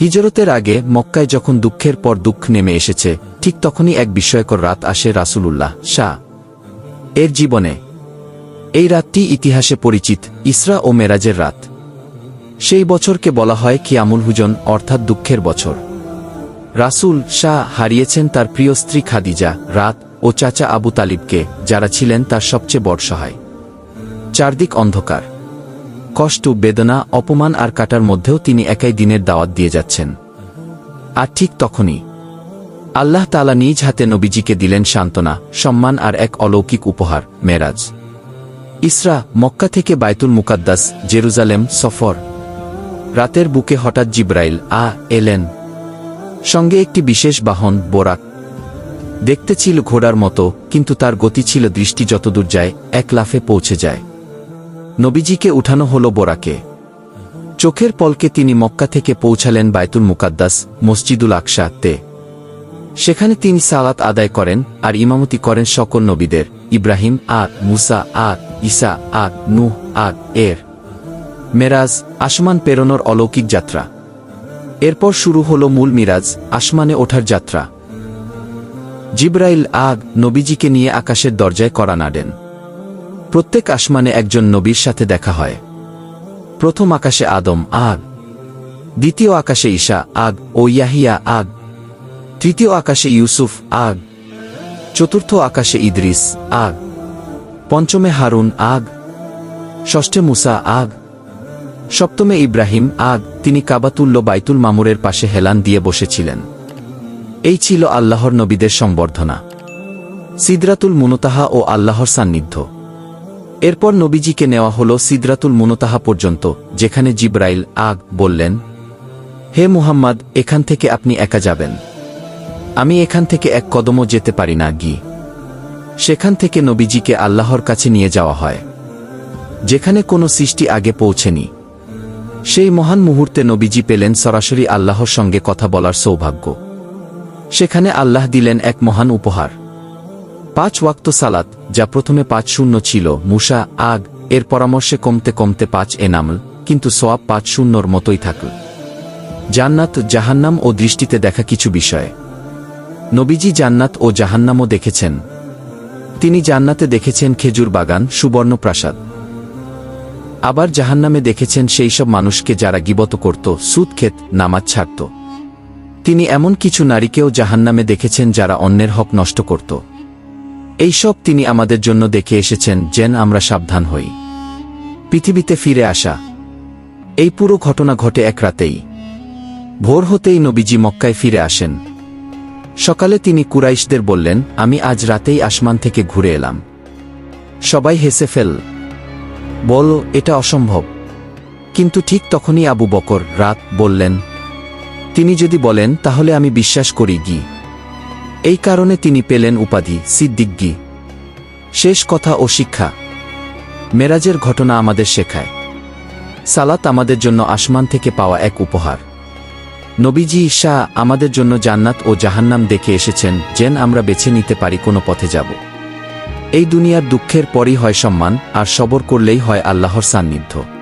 হিজরতের আগে মক্কায় যখন দুঃখের পর দুঃখ নেমে এসেছে, ঠিক তখনই এক বিস্ময়কর রাত আসে রাসূলুল্লাহ শাহ। এর জীবনে। এই রাতটি ইতিহাসে পরিচিত, ইসরা ও মেরাজের রাত। সেই বছরকে বলা হয় কিয়ামুল হুজন, অর্থাৎ দুঃখের বছর। রাসূল শাহ হারিয়েছেন তার প্রিয় স্ত্রী খাদিজা, রাত, ও চাচা আবু তালিবকে, যারা ছিলেন তার সবচেয়ে বড় সহায়। চারদিক অন্ধকার। কষ্ট, বেদনা, অপমান আর কাটার মধ্যেও তিনি একাই দিনের দাওয়াত দিয়ে যাচ্ছেন। আর ঠিক তখনই আল্লাহ তালা নিজ হাতে নবীজিকে দিলেন সান্ত্বনা, সম্মান আর এক অলৌকিক উপহার, মেরাজ। ইসরা, মক্কা থেকে বাইতুল মুকাদ্দাস, জেরুজালেম, সফর। রাতের বুকে হঠাৎ জিব্রাইল, আ, এলেন। সঙ্গে একটি বিশেষ বাহন, বোরাক। দেখতে ছিল ঘোড়ার মতো, কিন্তু তার গতি ছিল দৃষ্টি যতদূর যায়, এক লাফে পৌঁছে যায়। নবীজিকে উঠানো হল বোরাকে। চোখের পলকে তিনি মক্কা থেকে পৌঁছালেন বায়তুল মুকাদ্দাস, মসজিদুল আকসা তে সেখানে তিনি সালাত আদায় করেন আর ইমামতি করেন সকল নবীদের, ইব্রাহিম আদ মুসা আদ ইসা আদ নুহ আদ এর। মেরাজ, আসমান পেরোনোর অলৌকিক যাত্রা। এরপর শুরু হল মূল মিরাজ, আসমানে ওঠার যাত্রা। জিব্রাইল আগ নবীজিকে নিয়ে আকাশের দরজায় করা নাড়েন। প্রত্যেক আসমানে একজন নবীর সাথে দেখা হয়। প্রথম আকাশে আদম, আগ। দ্বিতীয় আকাশে ঈশা, আগ। ও ইয়াহিয়া, আগ। তৃতীয় আকাশে ইউসুফ, আগ। চতুর্থ আকাশে ইদ্রিস, আগ। পঞ্চমে হারুন, আগ। ষষ্ঠে মুসা, আগ। সপ্তমে ইব্রাহিম, আগ। তিনি কাবাতুল্ল বাইতুল মামুরের পাশে হেলান দিয়ে বসেছিলেন। এই ছিল আল্লাহর নবীদের সংবর্ধনা। সিদরাতুল মুনতাহা ও আল্লাহর সান্নিধ্য। এরপর নবীজিকে নেওয়া হল সিদরাতুল মুনতাহা পর্যন্ত, যেখানে জিব্রাইল আগ বললেন, হে মুহাম্মদ, এখান থেকে আপনি একা যাবেন। আমি এখান থেকে এক কদমও যেতে পারি না, গি। সেখান থেকে নবীজিকে আল্লাহর কাছে নিয়ে যাওয়া হয়, যেখানে কোনো সৃষ্টি আগে পৌঁছেনি। সেই মহান মুহূর্তে নবীজি পেলেন সরাসরি আল্লাহর সঙ্গে কথা বলার সৌভাগ্য। সেখানে আল্লাহ দিলেন এক মহান উপহার। পাঁচ ওয়াক্ত সালাত, যা প্রথমে পাঁচ শূন্য ছিল, মুসা, আগ, এর পরামর্শে কমতে কমতে পাঁচ এনামল, কিন্তু সোয়াব পাঁচ শূন্যর মতোই থাকল। জান্নাত, জাহান্নাম ও দৃষ্টিতে দেখা কিছু বিষয়। নবীজি জান্নাত ও জাহান্নামও দেখেছেন। তিনি জান্নাতে দেখেছেন খেজুর বাগান, সুবর্ণ প্রাসাদ। আবার জাহান্নামে দেখেছেন সেই সব মানুষকে যারা গিবত করত, সুদ ক্ষেত নামাজ ছাড়ত। তিনি এমন কিছু নারীকেও জাহান্নামে দেখেছেন যারা অন্যের হক নষ্ট করত। এইসব তিনি আমাদের জন্য দেখে এসেছেন, যেন আমরা সাবধান হই। পৃথিবীতে ফিরে আসা। এই পুরো ঘটনা ঘটে এক রাতেই। ভোর হতেই নবীজি মক্কায় ফিরে আসেন। সকালে তিনি কুরাইশদের বললেন, আমি আজ রাতেই আসমান থেকে ঘুরে এলাম। সবাই হেসে ফেল। বল, এটা অসম্ভব। কিন্তু ঠিক তখনই আবু বকর রাত বললেন, তিনি যদি বলেন, তাহলে আমি বিশ্বাস করি গি। এই কারণে তিনি পেলেন উপাধি, সিদ্দিকগি। শেষ কথা ও শিক্ষা। মেরাজের ঘটনা আমাদের শেখায়। সালাত আমাদের জন্য আসমান থেকে পাওয়া এক উপহার। নবীজি শাহ আমাদের জন্য জান্নাত ও জাহান্নাম দেখে এসেছেন, যেন আমরা বেছে নিতে পারি কোনো পথে যাব। এই দুনিয়ার দুঃখের পরই হয় সম্মান, আর সবর করলেই হয় আল্লাহর সান্নিধ্য।